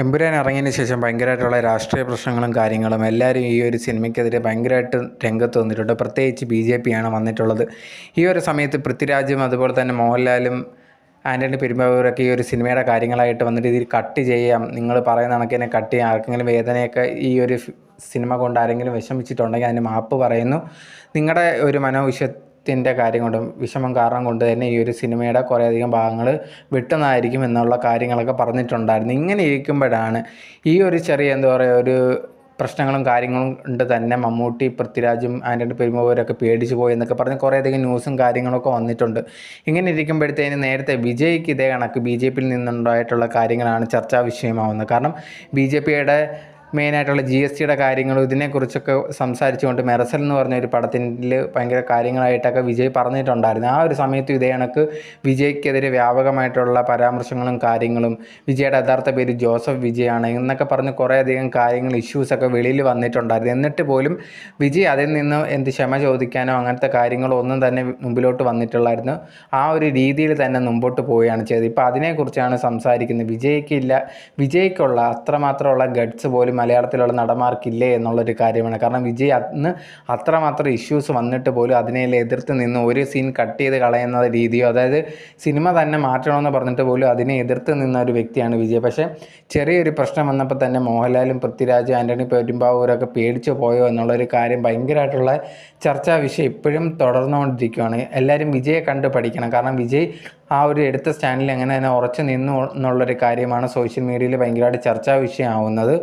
എമ്പുരാൻ ഇറങ്ങിയതിന് ശേഷം ഭയങ്കരമായിട്ടുള്ള രാഷ്ട്രീയ പ്രശ്നങ്ങളും കാര്യങ്ങളും എല്ലാവരും ഈ ഒരു സിനിമയ്ക്കെതിരെ ഭയങ്കരമായിട്ട് രംഗത്ത് വന്നിട്ടുണ്ട്. പ്രത്യേകിച്ച് ബി ജെ പിയാണ് വന്നിട്ടുള്ളത്. ഈ ഒരു സമയത്ത് പൃഥ്വിരാജും അതുപോലെ തന്നെ മോഹൻലാലും ആന്റണി പെരുമ്പാവൂരൊക്കെ ഈ ഒരു സിനിമയുടെ കാര്യങ്ങളായിട്ട് വന്നിട്ട് ഇതിൽ കട്ട് ചെയ്യാം. നിങ്ങൾ പറയുന്ന കണക്ക് തന്നെ കട്ട് ചെയ്യാം. ആർക്കെങ്കിലും വേദനയൊക്കെ ഈ ഒരു സിനിമ കൊണ്ട് ആരെങ്കിലും വിഷമിച്ചിട്ടുണ്ടെങ്കിൽ അതിന് മാപ്പ് പറയുന്നു. നിങ്ങളുടെ ഒരു മനോവിഷയത്തിന്റെ കാര്യം കൊണ്ടും വിഷമം കാരണം കൊണ്ട് തന്നെ ഈ ഒരു സിനിമയുടെ കുറേയധികം ഭാഗങ്ങൾ വിട്ടുന്നതായിരിക്കും എന്നുള്ള കാര്യങ്ങളൊക്കെ പറഞ്ഞിട്ടുണ്ടായിരുന്നു. ഇങ്ങനെ ഇരിക്കുമ്പോഴാണ് ഈ ഒരു ചെറിയ എന്താ പറയുക ഒരു പ്രശ്നങ്ങളും കാര്യങ്ങളും ഉണ്ട് തന്നെ. മമ്മൂട്ടി പൃഥ്വിരാജും ആന്റണി പെരുമാവൂരൊക്കെ പേടിച്ചു പോയി എന്നൊക്കെ പറഞ്ഞ് കുറേയധികം ന്യൂസും കാര്യങ്ങളൊക്കെ വന്നിട്ടുണ്ട്. ഇങ്ങനെ ഇരിക്കുമ്പോഴത്തേന് നേരത്തെ വിജയ്ക്ക് ഇതേ കണക്ക് ബി ജെ പിയിൽ നിന്നുണ്ടായിട്ടുള്ള കാര്യങ്ങളാണ് ചർച്ചാ വിഷയമാവുന്നത്. കാരണം ബി ജെ പിയുടെ മെയിനായിട്ടുള്ള ജി എസ് ടിയുടെ കാര്യങ്ങളും ഇതിനെക്കുറിച്ചൊക്കെ സംസാരിച്ചുകൊണ്ട് മെറസൽ എന്ന് പറഞ്ഞ ഒരു പടത്തിൽ ഭയങ്കര കാര്യങ്ങളായിട്ടൊക്കെ വിജയ് പറഞ്ഞിട്ടുണ്ടായിരുന്നു. ആ ഒരു സമയത്ത് ഇതേ കണക്ക് വിജയ്ക്കെതിരെ വ്യാപകമായിട്ടുള്ള പരാമർശങ്ങളും കാര്യങ്ങളും വിജയുടെ യഥാർത്ഥ പേര് ജോസഫ് വിജയാണ് എന്നൊക്കെ പറഞ്ഞ് കുറേയധികം കാര്യങ്ങൾ ഇഷ്യൂസൊക്കെ വെളിയിൽ വന്നിട്ടുണ്ടായിരുന്നു. എന്നിട്ട് പോലും വിജയ് അതിൽ നിന്ന് എന്ത് ക്ഷമ ചോദിക്കാനോ അങ്ങനത്തെ കാര്യങ്ങളോ ഒന്നും തന്നെ മുമ്പിലോട്ട് വന്നിട്ടുള്ളായിരുന്നു. ആ ഒരു രീതിയിൽ തന്നെ മുമ്പോട്ട് പോവുകയാണ് ചെയ്തത്. ഇപ്പോൾ അതിനെക്കുറിച്ചാണ് സംസാരിക്കുന്നത്. വിജയ്ക്കില്ല വിജയ്ക്കുള്ള അത്രമാത്രമുള്ള ഗഡ്സ് പോലും മലയാളത്തിലുള്ള നടന്മാർക്കില്ലേ എന്നുള്ളൊരു കാര്യമാണ്. കാരണം വിജയ് അന്ന് അത്രമാത്രം ഇഷ്യൂസ് വന്നിട്ട് പോലും അതിനെ എതിർത്ത് നിന്ന് ഒരു സീൻ കട്ട് ചെയ്ത് കളയുന്ന രീതിയോ അതായത് സിനിമ തന്നെ മാറ്റണമെന്ന് പറഞ്ഞിട്ട് പോലും അതിനെ എതിർത്ത് നിന്ന ഒരു വ്യക്തിയാണ് വിജയ്. പക്ഷേ ചെറിയൊരു പ്രശ്നം വന്നപ്പോൾ തന്നെ മോഹൻലാലും പൃഥ്വിരാജും ആന്റണി പെരുമ്പാവൂരൊക്കെ പേടിച്ചു പോയോ എന്നുള്ളൊരു കാര്യം ഭയങ്കരമായിട്ടുള്ള ചർച്ചാ വിഷയം ഇപ്പോഴും തുടർന്നുകൊണ്ടിരിക്കുകയാണ് എല്ലാവരും വിജയെ കണ്ട് പഠിക്കണം. കാരണം വിജയ് ആ ഒരു എടുത്ത സ്റ്റാൻഡിൽ എങ്ങനെ തന്നെ ഉറച്ചു നിന്നു എന്നുള്ളൊരു കാര്യമാണ് സോഷ്യൽ മീഡിയയിൽ ഭയങ്കരമായിട്ട് ചർച്ചാ വിഷയമാവുന്നത്.